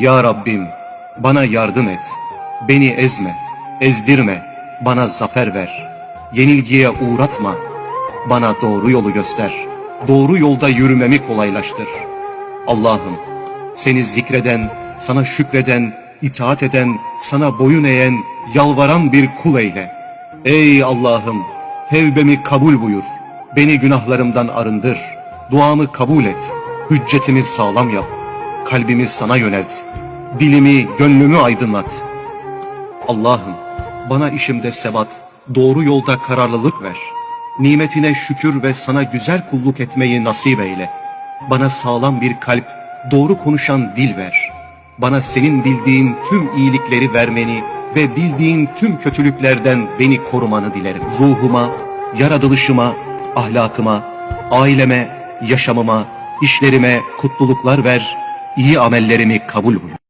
Ya Rabbim bana yardım et. Beni ezme, ezdirme, bana zafer ver. Yenilgiye uğratma. Bana doğru yolu göster. Doğru yolda yürümemi kolaylaştır. Allah'ım seni zikreden, sana şükreden, itaat eden, sana boyun eğen, yalvaran bir kul eyle. Ey Allah'ım tevbemi kabul buyur. Beni günahlarımdan arındır. Duamı kabul et. Hüccetimi sağlam yap. Kalbimi sana yönelt. Dilimi, gönlümü aydınlat. Allah'ım bana işimde sebat, doğru yolda kararlılık ver. Nimetine şükür ve sana güzel kulluk etmeyi nasip eyle. Bana sağlam bir kalp, doğru konuşan dil ver. Bana senin bildiğin tüm iyilikleri vermeni ve bildiğin tüm kötülüklerden beni korumanı dilerim. Ruhuma, yaratılışıma, ahlakıma, aileme, yaşamıma, işlerime kutluluklar ver, iyi amellerimi kabul buyur.